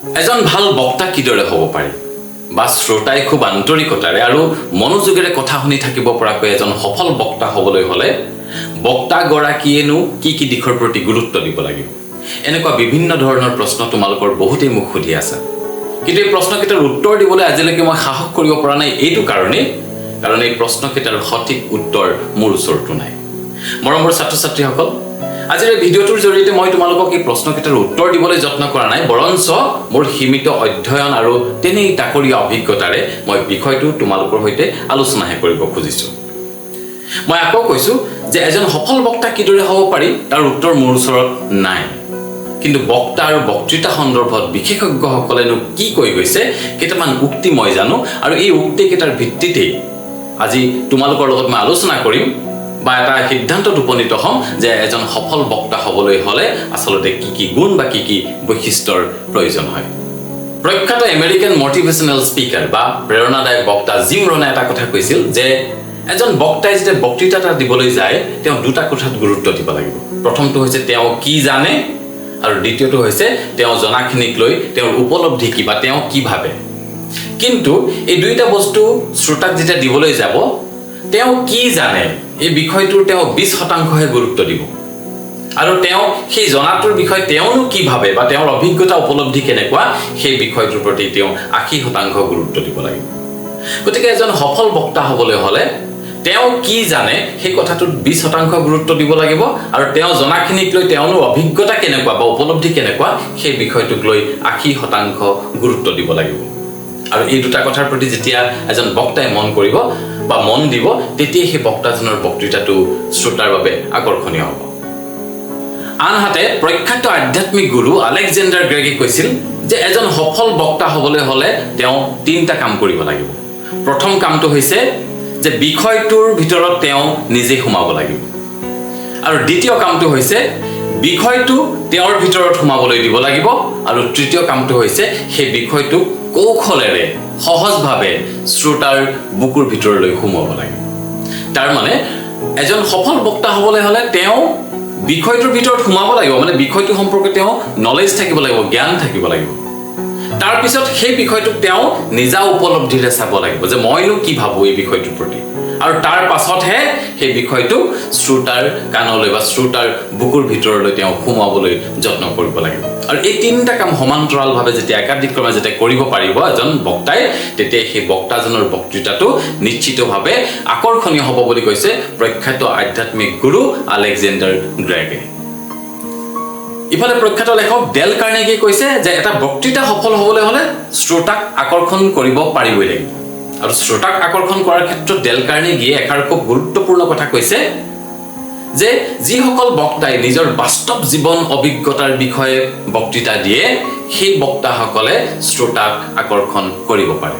এজন ভাল বক্তা কিদৰে হ'ব পাৰে? বা শ্ৰোতাই খুব আন্তৰিকতাৰে আৰু মনোযোগেৰে কথা শুনি থাকিব পৰাকৈ এজন সফল বক্তা হ'বলৈ হ'লে বক্তাগৰাকীয়েনো কি কি দিশৰ প্ৰতি গুৰুত্ব দিব লাগিব? এনেকুৱা বিভিন্ন ধৰণৰ প্ৰশ্ন তোমালোকৰ বহুতেই মোক সুধি আছে। কিন্তু এই প্ৰশ্নকেইটাৰ উত্তৰ দিবলৈ আজিলৈকে মই সাহস কৰিব পৰা নাই এইটো কাৰণেই কাৰণ এই প্ৰশ্নকেইটাৰ সঠিক উত্তৰ মোৰ ওচৰতো নাই। মৰমৰ ছাত্ৰ ছাত্ৰীসকল আজিৰ এই ভিডিঅ'টোৰ জৰিয়তে মই তোমালোকক এই প্ৰশ্নকেইটাৰ উত্তৰ দিবলৈ যত্ন কৰা নাই বৰঞ্চ মোৰ সীমিত অধ্যয়ন আৰু তেনেই তাকৰীয়া অভিজ্ঞতাৰে মই বিষয়টো তোমালোকৰ সৈতে আলোচনাহে কৰিব খুজিছোঁ। মই আকৌ কৈছোঁ যে এজন সফল বক্তা কিদৰে হ'ব পাৰি তাৰ উত্তৰ মোৰ ওচৰত নাই। কিন্তু বক্তা আৰু বক্তৃতা সন্দৰ্ভত বিশেষজ্ঞসকলেনো কি কৈ গৈছে কেইটামান উক্তি মই জানো আৰু এই উক্তিকেইটাৰ ভিত্তিতেই আজি তোমালোকৰ লগত মই আলোচনা কৰিম। বা এটা সিদ্ধান্তত উপনীত হ'ম যে এজন সফল বক্তা হ'বলৈ হ'লে আচলতে কি কি গুণ বা কি কি বৈশিষ্ট্যৰ প্ৰয়োজন হয়। প্ৰখ্যাত আমেৰিকান মটিভেশ্যনেল স্পীকাৰ বা প্ৰেৰণাদায়ক বক্তা জিম ৰনে এটা কথা কৈছিল যে এজন বক্তাই যেতিয়া বক্তৃতা এটা দিবলৈ যায় তেওঁ দুটা কথাত গুৰুত্ব দিব লাগিব। প্ৰথমটো হৈছে তেওঁ কি জানে আৰু দ্বিতীয়টো হৈছে তেওঁ জনাখিনিক লৈ তেওঁৰ উপলব্ধি কি বা তেওঁ কি ভাবে। কিন্তু এই দুইটা বস্তু শ্ৰোতাক যেতিয়া দিবলৈ যাব তেওঁ কি জানে? এই বিষয়টোৰ তেওঁ বিছ শতাংশহে গুৰুত্ব দিব। আৰু তেওঁ সেই জনাটোৰ বিষয়ে তেওঁনো কি ভাবে বা তেওঁৰ অভিজ্ঞতা উপলব্ধি কেনেকুৱা সেই বিষয়টোৰ প্ৰতি তেওঁ আশী শতাংশ গুৰুত্ব দিব লাগিব। গতিকে এজন সফল বক্তা হ'বলৈ হ'লে তেওঁ কি জানে সেই কথাটোত বিছ শতাংশ গুৰুত্ব দিব লাগিব আৰু তেওঁ জনাখিনিক লৈ তেওঁনো অভিজ্ঞতা কেনেকুৱা বা উপলব্ধি কেনেকুৱা সেই বিষয়টোক লৈ আশী শতাংশ গুৰুত্ব দিব লাগিব। আৰু এই দুটা কথাৰ প্ৰতি যেতিয়া এজন বক্তাই মন কৰিব বা মন দিব তেতিয়াই সেই বক্তাজনৰ বক্তৃতাটো শ্ৰোতাৰ বাবে আকৰ্ষণীয় হ'ব। আনহাতে প্ৰখ্যাত আধ্যাত্মিক গুৰু আলেকজেণ্ডাৰ গ্ৰেগে কৈছিল যে এজন সফল বক্তা হ'বলৈ হ'লে তেওঁ তিনিটা কাম কৰিব লাগিব। প্ৰথম কামটো হৈছে যে বিষয়টোৰ ভিতৰত তেওঁ নিজে সোমাব লাগিব। আৰু দ্বিতীয় কামটো হৈছে বিষয়টো তেওঁৰ ভিতৰত সোমাবলৈ দিব লাগিব আৰু তৃতীয় কামটো হৈছে সেই বিষয়টোক কৌশলেৰে সহজভাৱে শ্ৰোতাৰ বুকুৰ ভিতৰলৈ সোমোৱাব লাগিব তাৰমানে এজন সফল বক্তা হ'বলৈ হ'লে তেওঁ বিষয়টোৰ ভিতৰত সোমাব লাগিব মানে বিষয়টো সম্পৰ্কে তেওঁ নলেজ থাকিব লাগিব জ্ঞান থাকিব লাগিব। তাৰপিছত সেই বিষয়টোক তেওঁ নিজা উপলব্ধিৰে চাব লাগিব যে মইনো কি ভাবোঁ এই বিষয়টোৰ প্ৰতি। আৰু তাৰ পাছতহে সেই বিষয়টোক শ্ৰোতাৰ কাণলৈ বা শ্ৰোতাৰ বুকুৰ ভিতৰলৈ তেওঁ সোমোৱাবলৈ যত্ন কৰিব লাগিব। আৰু এই তিনিটা কাম সমান্তৰালভাৱে যেতিয়া একাধিক্ৰমে যেতিয়া কৰিব পাৰিব এজন বক্তাই তেতিয়া সেই বক্তাজনৰ বক্তৃতাটো নিশ্চিতভাৱে আকৰ্ষণীয় হ'ব বুলি কৈছে প্ৰখ্যাত আধ্যাত্মিক গুৰু আলেকজেণ্ডাৰ গ্ৰেগে। ইফালে প্ৰখ্যাত লেখক ডেল কাৰ্ণেগিয়ে কৈছে যে এটা বক্তৃতা সফল হ'বলৈ হ'লে শ্ৰোতাক আকৰ্ষণ কৰিব পাৰিবই লাগিব। আৰু শ্ৰোতাক আকৰ্ষণ কৰাৰ ক্ষেত্ৰত ডেল কাৰ্ণেগিয়ে এষাৰ খুব গুৰুত্বপূৰ্ণ কথা কৈছে যে যিসকল বক্তাই নিজৰ বাস্তৱ জীৱন অভিজ্ঞতাৰ বিষয়ে বক্তৃতা দিয়ে সেই বক্তাসকলে শ্ৰোতাক আকৰ্ষণ কৰিব পাৰে।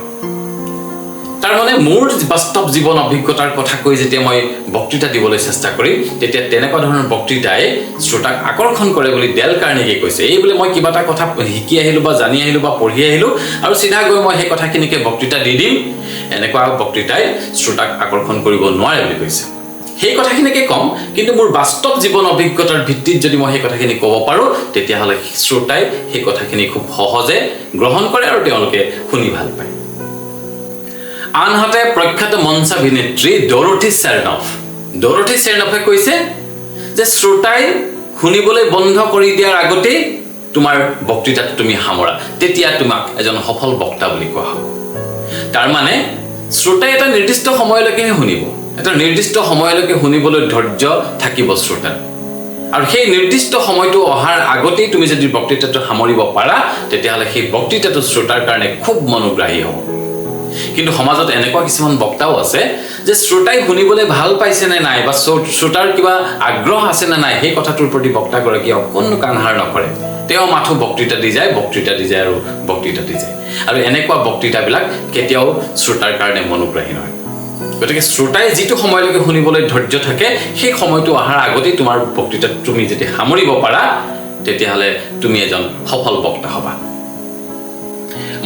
তাৰমানে মোৰ বাস্তৱ জীৱন অভিজ্ঞতাৰ কথা কৈ যেতিয়া মই বক্তৃতা দিবলৈ চেষ্টা কৰিম তেতিয়া তেনেকুৱা ধৰণৰ বক্তৃতাই শ্ৰোতাক আকৰ্ষণ কৰে বুলি ডেল কাৰ্ণেগিয়ে কৈছে। এই বোলে মই কিবা এটা কথা শিকি আহিলোঁ বা জানি আহিলোঁ বা পঢ়ি আহিলোঁ আৰু চিধা গৈ মই সেই কথাখিনিকে বক্তৃতা দি দিম। এনেকুৱা বক্তৃতাই শ্ৰোতাক আকৰ্ষণ কৰিব নোৱাৰে বুলি কৈছে। সেই কথাখিনিকে ক'ম কিন্তু মোৰ বাস্তৱ জীৱন অভিজ্ঞতাৰ ভিত্তিত যদি মই সেই কথাখিনি ক'ব পাৰোঁ তেতিয়াহ'লে শ্ৰোতাই সেই কথাখিনি খুব সহজে গ্ৰহণ কৰে আৰু তেওঁলোকে শুনি ভাল পায়। আনহাতে প্ৰখ্যাত মঞ্চাভিনেত্ৰী ডৰথি চেৰনফ ডৰথি চেৰনফে কৈছে যে শ্ৰোতাই শুনিবলৈ বন্ধ কৰি দিয়াৰ আগতেই তোমাৰ বক্তৃতাটো তুমি সামৰা তেতিয়া তোমাক এজন সফল বক্তা বুলি কোৱা হ'ব। তাৰমানে শ্ৰোতাই এটা নিৰ্দিষ্ট সময়লৈকেহে শুনিব এটা নিৰ্দিষ্ট সময়লৈকে শুনিবলৈ ধৈৰ্য থাকিব শ্ৰোতাৰ। আৰু সেই নিৰ্দিষ্ট সময়টো অহাৰ আগতেই তুমি যদি বক্তৃতাটো সামৰিব পাৰা তেতিয়াহ'লে সেই বক্তৃতাটো শ্ৰোতাৰ কাৰণে খুব মনোগ্ৰাহী হ'ব। কিন্তু সমাজত এনেকুৱা কিছুমান বক্তাও আছে যে শ্ৰোতাই শুনিবলৈ ভাল পাইছে নে নাই বা শ্ৰো- শ্ৰোতাৰ কিবা আগ্ৰহ আছে নে নাই সেই কথাটোৰ প্ৰতি বক্তাগৰাকীয়ে অকণো কাণসাৰ নকৰে। তেওঁ মাথো বক্তৃতা দি যায় বক্তৃতা দি যায় আৰু বক্তৃতা দি যায়। আৰু এনেকুৱা বক্তৃতাবিলাক কেতিয়াও শ্ৰোতাৰ কাৰণে মনোগ্ৰাহী নহয়। গতিকে শ্ৰোতাই যিটো সময়লৈকে শুনিবলৈ ধৈৰ্য থাকে সেই সময়টো অহাৰ আগতেই তোমাৰ বক্তৃতাত তুমি যদি সামৰিব পাৰা তেতিয়াহ'লে তুমি এজন সফল বক্তা হ'বা।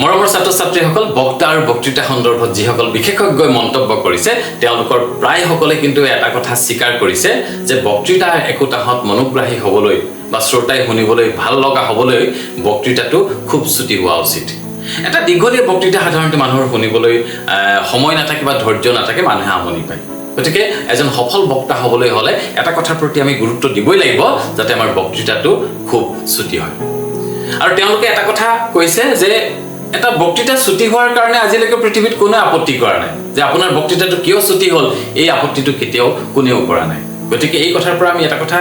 মৰমৰ ছাত্ৰ ছাত্ৰীসকল বক্তা আৰু বক্তৃতা সন্দৰ্ভত যিসকল বিশেষজ্ঞই মন্তব্য কৰিছে তেওঁলোকৰ প্ৰায়সকলে কিন্তু এটা কথা স্বীকাৰ কৰিছে যে বক্তৃতা একোটাহত মনোগ্ৰাহী হ'বলৈ বা শ্ৰোতাই শুনিবলৈ ভাল লগা হ'বলৈ বক্তৃতাটো খুব চুটি হোৱা উচিত। এটা দীঘলীয়া বক্তৃতা সাধাৰণতে মানুহৰ শুনিবলৈ সময় নাথাকে বা ধৈৰ্য নাথাকে মানুহে আমনি পায়। গতিকে এজন সফল বক্তা হ'বলৈ হ'লে এটা কথাৰ প্ৰতি আমি গুৰুত্ব দিবই লাগিব যাতে আমাৰ বক্তৃতাটো খুব চুটি হয়। আৰু তেওঁলোকে এটা কথা কৈছে যে এটা বক্তৃতা ছুটি হোৱাৰ কাৰণে আজিলৈকে পৃথিৱীত কোনেও আপত্তি কৰা নাই। যে আপোনাৰ বক্তৃতাটো কিয় ছুটি হ'ল এই আপত্তিটো কেতিয়াও কোনেও কৰা নাই। গতিকে এই কথাৰ পৰা আমি এটা কথা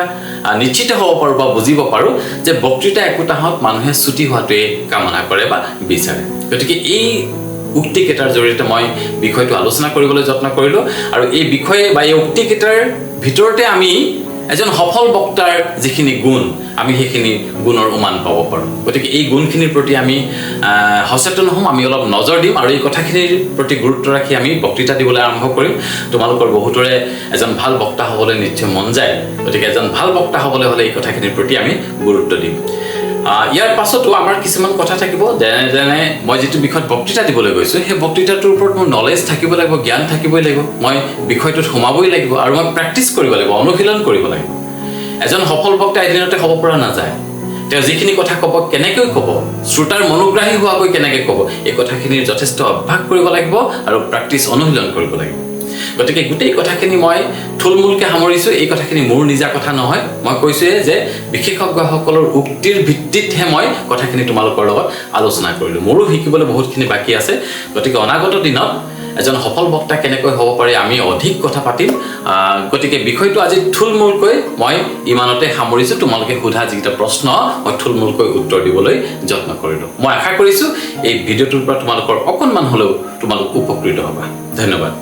নিশ্চিত হ'ব পাৰোঁ বা বুজিব পাৰোঁ যে বক্তৃতা একোটাহত মানুহে ছুটি হোৱাটোৱে কামনা কৰে বা বিচাৰে। গতিকে এই উক্তিকেইটাৰ জৰিয়তে মই বিষয়টো আলোচনা কৰিবলৈ যত্ন কৰিলোঁ আৰু এই বিষয়ে বা এই উক্তিকেইটাৰ ভিতৰতে আমি এজন সফল বক্তাৰ যিখিনি গুণ আমি সেইখিনি গুণৰ উমান পাব পাৰোঁ। গতিকে এই গুণখিনিৰ প্ৰতি আমি সচেতন হ'ম আমি অলপ নজৰ দিম আৰু এই কথাখিনিৰ প্ৰতি গুৰুত্ব ৰাখি আমি বক্তৃতা দিবলৈ আৰম্ভ কৰিম। তোমালোকৰ বহুতৰে এজন ভাল বক্তা হ'বলৈ নিশ্চয় মন যায়। গতিকে এজন ভাল বক্তা হ'বলৈ হ'লে এই কথাখিনিৰ প্ৰতি আমি গুৰুত্ব দিম। ইয়াৰ পাছতো আমাৰ কিছুমান কথা থাকিব। যেনে যেনে মই যিটো বিষয়ত বক্তৃতা দিবলৈ গৈছোঁ সেই বক্তৃতাটোৰ ওপৰত মোৰ নলেজ থাকিব লাগিব জ্ঞান থাকিবই লাগিব। মই বিষয়টোত সোমাবই লাগিব আৰু মই প্ৰেক্টিচ কৰিব লাগিব অনুশীলন কৰিব লাগিব। এজন সফল বক্তা এদিনতে হ'ব পৰা নাযায়। তেওঁ যিখিনি কথা ক'ব কেনেকৈ ক'ব? শ্ৰোতাৰ মনোগ্ৰাহী হোৱাকৈ কেনেকৈ ক'ব? এই কথাখিনিৰ যথেষ্ট অভ্যাস কৰিব লাগিব আৰু প্ৰেক্টিচ অনুশীলন কৰিব লাগিব। গতিকে গোটেই কথাখিনি মই থুলমূলকৈ সামৰিছোঁ। এই কথাখিনি মোৰ নিজা কথা নহয়। মই কৈছোঁৱে যে বিশেষজ্ঞসকলৰ উক্তিৰ ভিত্তিতহে মই কথাখিনি তোমালোকৰ লগত আলোচনা কৰিলোঁ। মোৰো শিকিবলৈ বহুতখিনি বাকী আছে। গতিকে অনাগত দিনত এজন সফল বক্তা কেনেকৈ হ'ব পাৰে আমি অধিক কথা পাতিম। গতিকে বিষয়টো আজি থুলমূলকৈ মই ইমানতে সামৰিছোঁ। তোমালোকে সোধা যিকেইটা প্ৰশ্ন মই থুলমূলকৈ উত্তৰ দিবলৈ যত্ন কৰিলোঁ। মই আশা কৰিছোঁ এই ভিডিঅ'টোৰ পৰা তোমালোকৰ অকণমান হ'লেও তোমালোক উপকৃত হ'বা। ধন্যবাদ।